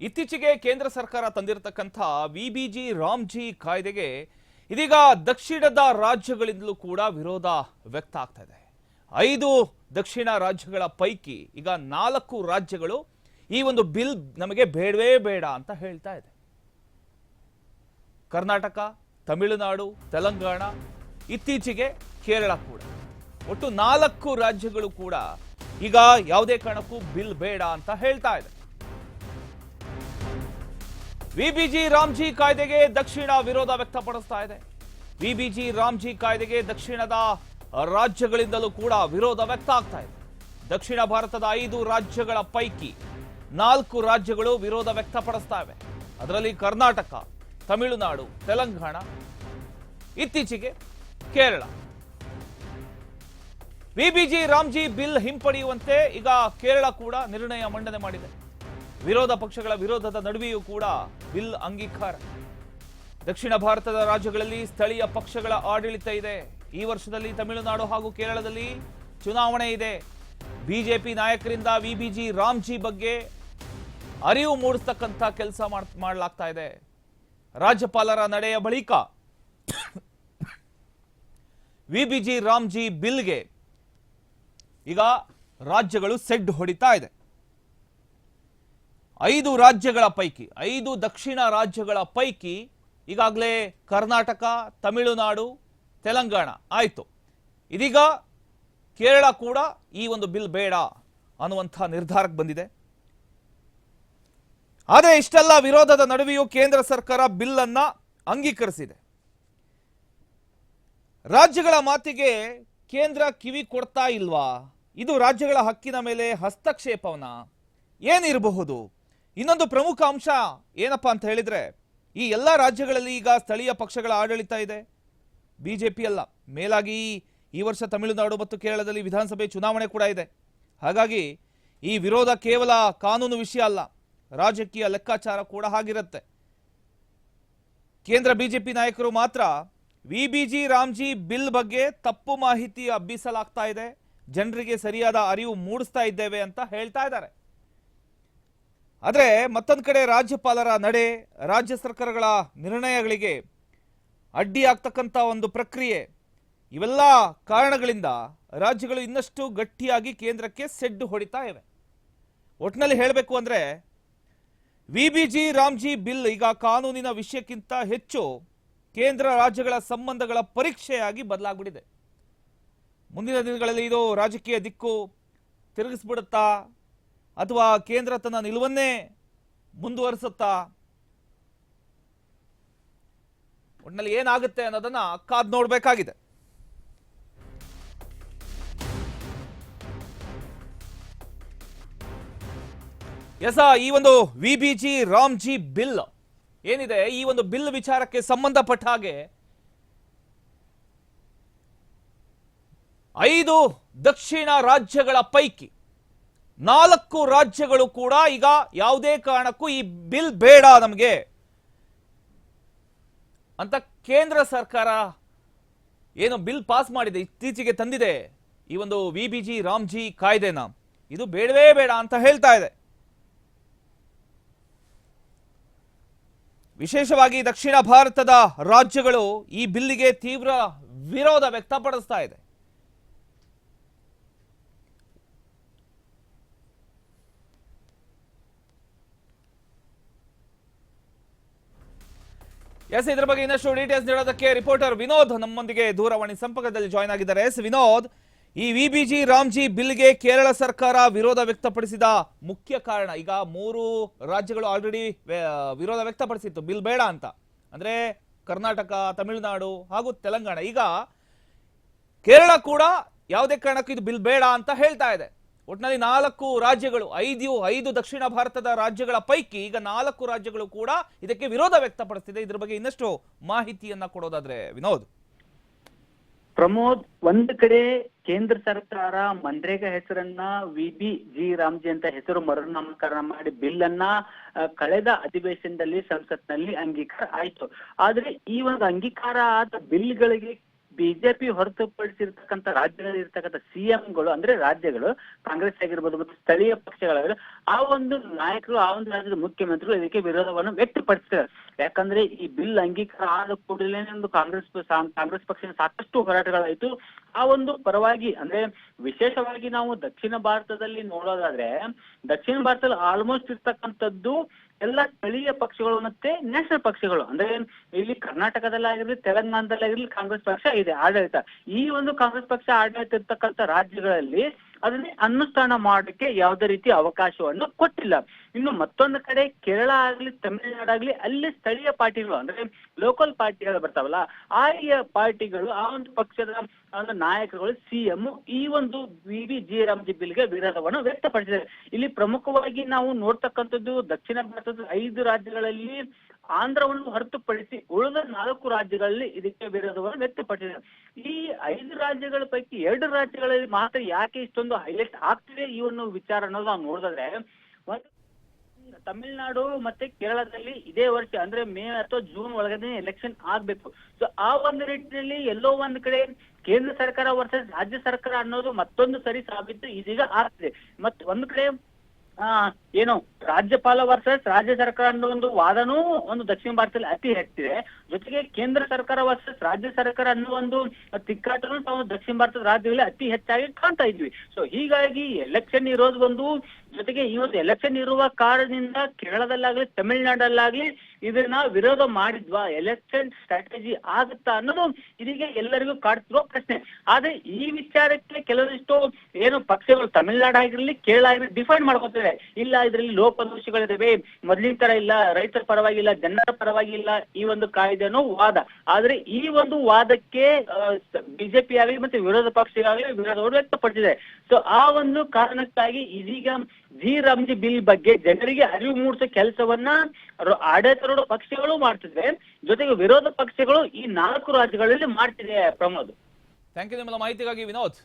ಇತ್ತೀಚೆಗೆ ಕೇಂದ್ರ ಸರ್ಕಾರ ತಂದಿರತಕ್ಕಂಥ V B G RAM G ಕಾಯ್ದೆಗೆ ಇದೀಗ ದಕ್ಷಿಣದ ರಾಜ್ಯಗಳಿಂದಲೂ ಕೂಡ ವಿರೋಧ ವ್ಯಕ್ತ ಆಗ್ತಾ ಇದೆ. ಐದು ದಕ್ಷಿಣ ರಾಜ್ಯಗಳ ಪೈಕಿ ಈಗ ನಾಲ್ಕು ರಾಜ್ಯಗಳು ಈ ಒಂದು ಬಿಲ್ ನಮಗೆ ಬೇಡವೇ ಬೇಡ ಅಂತ ಹೇಳ್ತಾ ಇದೆ. ಕರ್ನಾಟಕ, ತಮಿಳುನಾಡು, ತೆಲಂಗಾಣ, ಇತ್ತೀಚೆಗೆ ಕೇರಳ ಕೂಡ. ಒಟ್ಟು ನಾಲ್ಕು ರಾಜ್ಯಗಳು ಕೂಡ ಈಗ ಯಾವುದೇ ಕಾರಣಕ್ಕೂ ಬಿಲ್ ಬೇಡ ಅಂತ ಹೇಳ್ತಾ ಇದೆ. ವಿಬಿಜಿ ರಾಮ್ಜಿ ಕಾಯ್ದೆಗೆ ದಕ್ಷಿಣ ವಿರೋಧ ವ್ಯಕ್ತಪಡಿಸ್ತಾ ಇದೆ. ವಿಬಿಜಿ ರಾಮ್ಜಿ ಕಾಯ್ದೆಗೆ ದಕ್ಷಿಣದ ರಾಜ್ಯಗಳಿಂದಲೂ ಕೂಡ ವಿರೋಧ ವ್ಯಕ್ತ ಆಗ್ತಾ ಇದೆ. ದಕ್ಷಿಣ ಭಾರತದ ಐದು ರಾಜ್ಯಗಳ ಪೈಕಿ ನಾಲ್ಕು ರಾಜ್ಯಗಳು ವಿರೋಧ ವ್ಯಕ್ತಪಡಿಸ್ತಾ ಇವೆ. ಅದರಲ್ಲಿ ಕರ್ನಾಟಕ, ತಮಿಳುನಾಡು, ತೆಲಂಗಾಣ, ಇತ್ತೀಚೆಗೆ ಕೇರಳ. ವಿಬಿಜಿ ರಾಮ್ಜಿ ಬಿಲ್ ಹಿಂಪಡೆಯುವಂತೆ ಈಗ ಕೇರಳ ಕೂಡ ನಿರ್ಣಯ ಮಂಡನೆ ಮಾಡಿದೆ. ವಿರೋಧ ಪಕ್ಷಗಳ ವಿರೋಧದ ನಡುವೆಯೂ ಕೂಡ ಬಿಲ್ ಅಂಗೀಕಾರ. ದಕ್ಷಿಣ ಭಾರತದ ರಾಜ್ಯಗಳಲ್ಲಿ ಸ್ಥಳೀಯ ಪಕ್ಷಗಳ ಆಡಳಿತ ಇದೆ. ಈ ವರ್ಷದಲ್ಲಿ ತಮಿಳುನಾಡು ಹಾಗೂ ಕೇರಳದಲ್ಲಿ ಚುನಾವಣೆ ಇದೆ. ಬಿಜೆಪಿ ನಾಯಕರಿಂದ ವಿಬಿಜಿ ರಾಮ್ಜಿ ಬಗ್ಗೆ ಅರಿವು ಮೂಡಿಸ್ತಕ್ಕಂಥ ಕೆಲಸ ಮಾಡಲಾಗ್ತಾ ಇದೆ. ರಾಜ್ಯಪಾಲರ ನಡೆಯ ಬಳಿಕ ವಿಬಿಜಿ ರಾಮ್ಜಿ ಬಿಲ್ಗೆ ಈಗ ರಾಜ್ಯಗಳು ಸೆಡ್ ಹೊಡಿತಾ ಇದೆ. ಐದು ರಾಜ್ಯಗಳ ಪೈಕಿ, ಐದು ದಕ್ಷಿಣ ರಾಜ್ಯಗಳ ಪೈಕಿ ಈಗಾಗಲೇ ಕರ್ನಾಟಕ, ತಮಿಳುನಾಡು, ತೆಲಂಗಾಣ ಆಯಿತು. ಇದೀಗ ಕೇರಳ ಕೂಡ ಈ ಒಂದು ಬಿಲ್ ಬೇಡ ಅನ್ನುವಂಥ ನಿರ್ಧಾರಕ್ಕೆ ಬಂದಿದೆ. ಆದರೆ ಇಷ್ಟೆಲ್ಲ ವಿರೋಧದ ನಡುವೆಯೂ ಕೇಂದ್ರ ಸರ್ಕಾರ ಬಿಲ್ ಅನ್ನ ಅಂಗೀಕರಿಸಿದೆ. ರಾಜ್ಯಗಳ ಮಾತಿಗೆ ಕೇಂದ್ರ ಕಿವಿ ಕೊಡ್ತಾ ಇಲ್ವಾ? ಇದು ರಾಜ್ಯಗಳ ಹಕ್ಕಿನ ಮೇಲೆ ಹಸ್ತಕ್ಷೇಪವನ್ನ ಏನಿರಬಹುದು? ಇನ್ನೊಂದು ಪ್ರಮುಖ ಅಂಶ ಏನಪ್ಪಾ ಅಂತ ಹೇಳಿದ್ರೆ, ಈ ಎಲ್ಲ ರಾಜ್ಯಗಳಲ್ಲಿ ಈಗ ಸ್ಥಳೀಯ ಪಕ್ಷಗಳ ಆಡಳಿತ ಇದೆ. ಬಿಜೆಪಿ ಅಲ್ಲ, ಮೇಲಾಗಿ ಈ ವರ್ಷ ತಮಿಳುನಾಡು ಮತ್ತು ಕೇರಳದಲ್ಲಿ ವಿಧಾನಸಭೆ ಚುನಾವಣೆ ಕೂಡ ಇದೆ. ಹಾಗಾಗಿ ಈ ವಿರೋಧ ಕೇವಲ ಕಾನೂನು ವಿಷಯ ಅಲ್ಲ, ರಾಜಕೀಯ ಲೆಕ್ಕಾಚಾರ ಕೂಡ ಆಗಿರುತ್ತೆ ಕೇಂದ್ರ ಬಿಜೆಪಿ ನಾಯಕರು ಮಾತ್ರ ವಿಬಿಜಿ ರಾಮ್ಜಿ ಬಿಲ್ ಬಗ್ಗೆ ತಪ್ಪು ಮಾಹಿತಿ ಹಬ್ಬಿಸಲಾಗ್ತಾ ಇದೆ, ಜನರಿಗೆ ಸರಿಯಾದ ಅರಿವು ಮೂಡಿಸ್ತಾ ಇದ್ದೇವೆ ಅಂತ ಹೇಳ್ತಾ ಇದ್ದಾರೆ. ಆದರೆ ಮತ್ತೊಂದು ಕಡೆ ರಾಜ್ಯಪಾಲರ ನಡೆ, ರಾಜ್ಯ ಸರ್ಕಾರಗಳ ನಿರ್ಣಯಗಳಿಗೆ ಅಡ್ಡಿಯಾಗ್ತಕ್ಕಂಥ ಒಂದು ಪ್ರಕ್ರಿಯೆ. ಇವೆಲ್ಲ ಕಾರಣಗಳಿಂದ ರಾಜ್ಯಗಳು ಇನ್ನಷ್ಟು ಗಟ್ಟಿಯಾಗಿ ಕೇಂದ್ರಕ್ಕೆ ಸೆಡ್ಡು ಹೊಡಿತಾ ಇವೆ. ಒಟ್ಟಿನಲ್ಲಿ ಹೇಳಬೇಕು ಅಂದರೆ V B G Ramji bill ಈಗ ಕಾನೂನಿನ ವಿಷಯಕ್ಕಿಂತ ಹೆಚ್ಚು ಕೇಂದ್ರ ರಾಜ್ಯಗಳ ಸಂಬಂಧಗಳ ಪರೀಕ್ಷೆಯಾಗಿ ಬದಲಾಗ್ಬಿಟ್ಟಿದೆ. ಮುಂದಿನ ದಿನಗಳಲ್ಲಿ ಇದು ರಾಜಕೀಯ ದಿಕ್ಕು ತಿರುಗಿಸ್ಬಿಡುತ್ತಾ ಅಥವಾ ಕೇಂದ್ರ ತನ್ನ ನಿಲುವನ್ನೇ ಮುಂದುವರಿಸುತ್ತಾ? ಒಟ್ಟಿನಲ್ಲಿ ಏನಾಗುತ್ತೆ ಅನ್ನೋದನ್ನ ಕಾದ್ ನೋಡಬೇಕಾಗಿದೆ. ಎಸ ಈ ಒಂದು V B G Ramji bill ಏನಿದೆ? ಈ ಒಂದು ಬಿಲ್ ವಿಚಾರಕ್ಕೆ ಸಂಬಂಧಪಟ್ಟ ಹಾಗೆ ಐದು ದಕ್ಷಿಣ ರಾಜ್ಯಗಳ ಪೈಕಿ ನಾಲ್ಕು ರಾಜ್ಯಗಳು ಕೂಡ ಈಗ ಯಾವುದೇ ಕಾರಣಕ್ಕೂ ಈ ಬಿಲ್ ಬೇಡ ನಮಗೆ. ಅಂತ ಕೇಂದ್ರ ಸರ್ಕಾರ ಏನು ಬಿಲ್ ಪಾಸ್ ಮಾಡಿದೆ, ಇತ್ತೀಚೆಗೆ ತಂದಿದೆ. ಈ ಒಂದು ವಿ ಬಿ ಜಿ ರಾಮ್ಜಿ ಕಾಯ್ದೆನ. ಇದು ಬೇಡವೇ ಬೇಡ ಅಂತ ಹೇಳ್ತಾ ಇದೆ. ವಿಶೇಷವಾಗಿ ದಕ್ಷಿಣ ಭಾರತದ ರಾಜ್ಯಗಳು ಈ ಬಿಲ್ಲಿಗೆ ತೀವ್ರ ವಿರೋಧ ವ್ಯಕ್ತಪಡಿಸ್ತಾ ಇದೆ. ಎಸ್, ಇದ್ರ ಬಗ್ಗೆ ಇನ್ನಷ್ಟು ಡೀಟೇಲ್ಸ್ ನೀಡೋದಕ್ಕೆ ರಿಪೋರ್ಟರ್ ವಿನೋದ್ ನಮ್ಮೊಂದಿಗೆ ದೂರವಾಣಿ ಸಂಪರ್ಕದಲ್ಲಿ ಜಾಯ್ನ್ ಆಗಿದ್ದಾರೆ. ಎಸ್, ವಿನೋದ್, ಈ ವಿಬಿಜಿ ರಾಮ್ಜಿ ಬಿಲ್ಗೆ ಕೇರಳ ಸರ್ಕಾರ ವಿರೋಧ ವ್ಯಕ್ತಪಡಿಸಿದ ಮುಖ್ಯ ಕಾರಣ, ಈಗ ಮೂರು ರಾಜ್ಯಗಳು ಆಲ್ರೆಡಿ ವಿರೋಧ ವ್ಯಕ್ತಪಡಿಸಿತ್ತು. ಬಿಲ್ ಬೇಡ ಅಂತ. ಅಂದ್ರೆ ಕರ್ನಾಟಕ, ತಮಿಳುನಾಡು ಹಾಗೂ ತೆಲಂಗಾಣ. ಈಗ ಕೇರಳ ಕೂಡ ಯಾವುದೇ ಕಾರಣಕ್ಕೂ ಇದು ಬಿಲ್ ಬೇಡ ಅಂತ ಹೇಳ್ತಾ ಇದೆ. ಒಟ್ಟಿನಲ್ಲಿ ನಾಲ್ಕು ರಾಜ್ಯಗಳು, ಐದು ಐದು ದಕ್ಷಿಣ ಭಾರತದ ರಾಜ್ಯಗಳ ಪೈಕಿ ಈಗ ನಾಲ್ಕು ರಾಜ್ಯಗಳು ಕೂಡ ಇದಕ್ಕೆ ವಿರೋಧ ವ್ಯಕ್ತಪಡಿಸ್ತಿದೆ. ಇದ್ರ ಬಗ್ಗೆ ಇನ್ನಷ್ಟು ಮಾಹಿತಿಯನ್ನ ಕೊಡೋದಾದ್ರೆ ವಿನೋದ್. ಪ್ರಮೋದ್, ಒಂದು ಕಡೆ ಕೇಂದ್ರ ಸರ್ಕಾರ ಮನ್ರೇಗಾ ಹೆಸರನ್ನ ವಿ ಬಿ ಜಿ ರಾಮ್ಜಿ ಅಂತ ಹೆಸರು ಮರುನಾಮಕರಣ ಮಾಡಿ ಬಿಲ್ ಅನ್ನ ಕಳೆದ ಅಧಿವೇಶನದಲ್ಲಿ ಸಂಸತ್ನಲ್ಲಿ ಅಂಗೀಕಾರ ಆಯ್ತು. ಆದ್ರೆ ಈ ಒಂದು ಅಂಗೀಕಾರ ಆದ ಬಿಲ್ಗಳಿಗೆ ಬಿಜೆಪಿ ಹೊರತುಪಡಿಸಿರ್ತಕ್ಕಂಥ ರಾಜ್ಯಗಳಲ್ಲಿ ಇರ್ತಕ್ಕಂಥ ಸಿಎಂಗಳು, ಅಂದ್ರೆ ರಾಜ್ಯಗಳು, ಕಾಂಗ್ರೆಸ್ ಆಗಿರ್ಬೋದು ಮತ್ತು ಸ್ಥಳೀಯ ಪಕ್ಷಗಳಾಗಿರ್ಬೋದು ಆ ಒಂದು ನಾಯಕರು, ಆ ಒಂದು ರಾಜ್ಯದ ಮುಖ್ಯಮಂತ್ರಿಗಳು ಇದಕ್ಕೆ ವಿರೋಧವನ್ನು ವ್ಯಕ್ತಪಡಿಸ್ತಾರೆ ಯಾಕಂದ್ರೆ ಈ ಬಿಲ್ ಅಂಗೀಕಾರ ಆದ ಕೂಡಲೇ ಒಂದು ಕಾಂಗ್ರೆಸ್ ಕಾಂಗ್ರೆಸ್ ಪಕ್ಷದ ಸಾಕಷ್ಟು ಹೋರಾಟಗಳಾಯಿತು. ಆ ಒಂದು ಪರವಾಗಿ, ಅಂದ್ರೆ ವಿಶೇಷವಾಗಿ ನಾವು ದಕ್ಷಿಣ ಭಾರತದಲ್ಲಿ ನೋಡೋದಾದ್ರೆ, ದಕ್ಷಿಣ ಭಾರತದಲ್ಲಿ ಆಲ್ಮೋಸ್ಟ್ ಇರ್ತಕ್ಕಂಥದ್ದು ಎಲ್ಲ ಸ್ಥಳೀಯ ಪಕ್ಷಗಳು ಮತ್ತೆ ನ್ಯಾಷನಲ್ ಪಕ್ಷಗಳು. ಅಂದ್ರೆ ಇಲ್ಲಿ ಕರ್ನಾಟಕದಲ್ಲಾಗಿರ್ಲಿ ತೆಲಂಗಾಣದಲ್ಲಾಗಿರ್ಲಿ ಕಾಂಗ್ರೆಸ್ ಪಕ್ಷ ಇದೆ, ಆಡಳಿತ. ಈ ಒಂದು ಕಾಂಗ್ರೆಸ್ ಪಕ್ಷ, ಆಡಳಿತ ಇರ್ತಕ್ಕಂಥ ರಾಜ್ಯಗಳಲ್ಲಿ ಅದನ್ನೇ ಅನುಷ್ಠಾನ ಮಾಡೋಕ್ಕೆ ಯಾವುದೇ ರೀತಿ ಅವಕಾಶವನ್ನು ಕೊಟ್ಟಿಲ್ಲ. ಇನ್ನು ಮತ್ತೊಂದು ಕಡೆ ಕೇರಳ ಆಗ್ಲಿ ತಮಿಳುನಾಡಾಗ್ಲಿ ಅಲ್ಲಿ ಸ್ಥಳೀಯ ಪಾರ್ಟಿಗಳು ಅಂದ್ರೆ ಲೋಕಲ್ ಪಾರ್ಟಿಗಳು ಬರ್ತಾವಲ್ಲ ಆಯ ಪಾರ್ಟಿಗಳು, ಆ ಒಂದು ಪಕ್ಷದ ಒಂದು ನಾಯಕರುಗಳು ಸಿಎಂ ಈ ಒಂದು ವಿ ವಿ ಜಿ ರಾಮ್ಜಿ ಬಿಲ್ಗೆ ವಿರೋಧವನ್ನು ವ್ಯಕ್ತಪಡಿಸಿದ್ದಾರೆ. ಇಲ್ಲಿ ಪ್ರಮುಖವಾಗಿ ನಾವು ನೋಡ್ತಕ್ಕಂಥದ್ದು ದಕ್ಷಿಣ ಭಾರತದ ಐದು ರಾಜ್ಯಗಳಲ್ಲಿ ಆಂಧ್ರವನ್ನು ಹೊರತುಪಡಿಸಿ ಉಳಿದ ನಾಲ್ಕು ರಾಜ್ಯಗಳಲ್ಲಿ ಇದಕ್ಕೆ ವಿರೋಧವನ್ನು ವ್ಯಕ್ತಪಡಿಸಿದೆ. ಈ ಐದು ರಾಜ್ಯಗಳ ಪೈಕಿ ಎರಡು ರಾಜ್ಯಗಳಲ್ಲಿ ಮಾತ್ರ ಯಾಕೆ ಇಷ್ಟೊಂದು ಹೈಲೈಟ್ ಆಗ್ತಿದೆ? ಈ ಒಂದು ವಿಚಾರ ಅನ್ನೋದು ನಾವು ನೋಡಿದ್ರೆ ತಮಿಳುನಾಡು ಮತ್ತೆ ಕೇರಳದಲ್ಲಿ ಇದೇ ವರ್ಷ, ಅಂದ್ರೆ ಮೇ ಅಥವಾ ಜೂನ್ ಒಳಗಡೆ ಎಲೆಕ್ಷನ್ ಆಗ್ಬೇಕು. ಸೊ ಆ ಒಂದು ನಿಟ್ಟಿನಲ್ಲಿ ಎಲ್ಲೋ ಒಂದ್ ಕಡೆ ಕೇಂದ್ರ ಸರ್ಕಾರ ವರ್ಸಸ್ ರಾಜ್ಯ ಸರ್ಕಾರ ಅನ್ನೋದು ಮತ್ತೊಂದು ಸರಿ ಸಾಬೀತು ಇದೀಗ ಆಗ್ತಿದೆ. ಮತ್ತೆ ಒಂದ್ ಕಡೆ ಏನು, ರಾಜ್ಯಪಾಲ ವರ್ಸಸ್, ರಾಜ್ಯ ಸರ್ಕಾರ ಅನ್ನೋ ಒಂದು ವಾದನೂ ಒಂದು ದಕ್ಷಿಣ ಭಾರತದಲ್ಲಿ ಅತಿ ಹೆಚ್ಚಿದೆ. ಜೊತೆಗೆ ಕೇಂದ್ರ ಸರ್ಕಾರ ವರ್ಸಸ್, ರಾಜ್ಯ ಸರ್ಕಾರ ಅನ್ನೋ ಒಂದು ತಿಕ್ಕಾಟನು ನಾವು ದಕ್ಷಿಣ ಭಾರತದ ರಾಜ್ಯದಲ್ಲಿ ಅತಿ ಹೆಚ್ಚಾಗಿ ಕಾಣ್ತಾ ಇದ್ವಿ. ಸೊ ಹೀಗಾಗಿ ಎಲೆಕ್ಷನ್ ಇರೋದು ಒಂದು, ಜೊತೆಗೆ ಈ ಒಂದು ಎಲೆಕ್ಷನ್ ಇರುವ ಕಾರಣದಿಂದ ಕೇರಳದಲ್ಲಾಗ್ಲಿ, ತಮಿಳುನಾಡಲ್ಲಾಗ್ಲಿ ಇದನ್ನ ವಿರೋಧ ಮಾಡಿದ್ವಾ? ಎಲೆಕ್ಷನ್ ಸ್ಟ್ರಾಟಜಿ ಆಗುತ್ತಾ ಅನ್ನೋದು ಇದೀಗ ಎಲ್ಲರಿಗೂ ಕಾಡ್ತಿರೋ ಪ್ರಶ್ನೆ. ಆದ್ರೆ ಈ ವಿಚಾರಕ್ಕೆ ಕೆಲವೊಂದಿಷ್ಟು ಏನು ಪಕ್ಷಗಳು ತಮಿಳ್ನಾಡು ಆಗಿರ್ಲಿ, ಕೇರಳ ಆಗಿರ್ಲಿ ಡಿಫೈನ್ ಮಾಡ್ಕೊತಿದೆ ಇಲ್ಲ, ಇದರಲ್ಲಿ ಲೋಪದೋಷಗಳಿದಾವೆ ಮೊದಲಿನ ತರ ಇಲ್ಲ, ರೈತರ ಪರವಾಗಿಲ್ಲ, ಜನರ ಪರವಾಗಿಲ್ಲ ಈ ಒಂದು ಕಾಯ್ದೆ ಅನ್ನೋ ವಾದ. ಆದ್ರೆ ಈ ಒಂದು ವಾದಕ್ಕೆ ಬಿಜೆಪಿ ಆಗಲಿ ಮತ್ತೆ ವಿರೋಧ ಪಕ್ಷಗಳಾಗಲಿ ವಿರೋಧವನ್ನು ವ್ಯಕ್ತಪಡಿಸಿದೆ. ಸೊ ಆ ಒಂದು ಕಾರಣಕ್ಕಾಗಿ ಇದೀಗ ಜಿ ರಾಮ್ಜಿ ಬಿಲ್ ಬಗ್ಗೆ ಜನರಿಗೆ ಅರಿವು ಮೂಡಿಸೋ ಕೆಲಸವನ್ನ ಆಡಳಿತಾರೂಢ ಪಕ್ಷಗಳು ಮಾಡ್ತಿದ್ರೆ ಜೊತೆಗೆ ವಿರೋಧ ಪಕ್ಷಗಳು ಈ ನಾಲ್ಕು ರಾಜ್ಯಗಳಲ್ಲಿ ಮಾಡ್ತಿದೆ ಪ್ರಮೋದ್. ಥ್ಯಾಂಕ್ ಯು ನಿಮ್ಮೆಲ್ಲ ಮಾಹಿತಿಗಾಗಿ ವಿನೋದ್.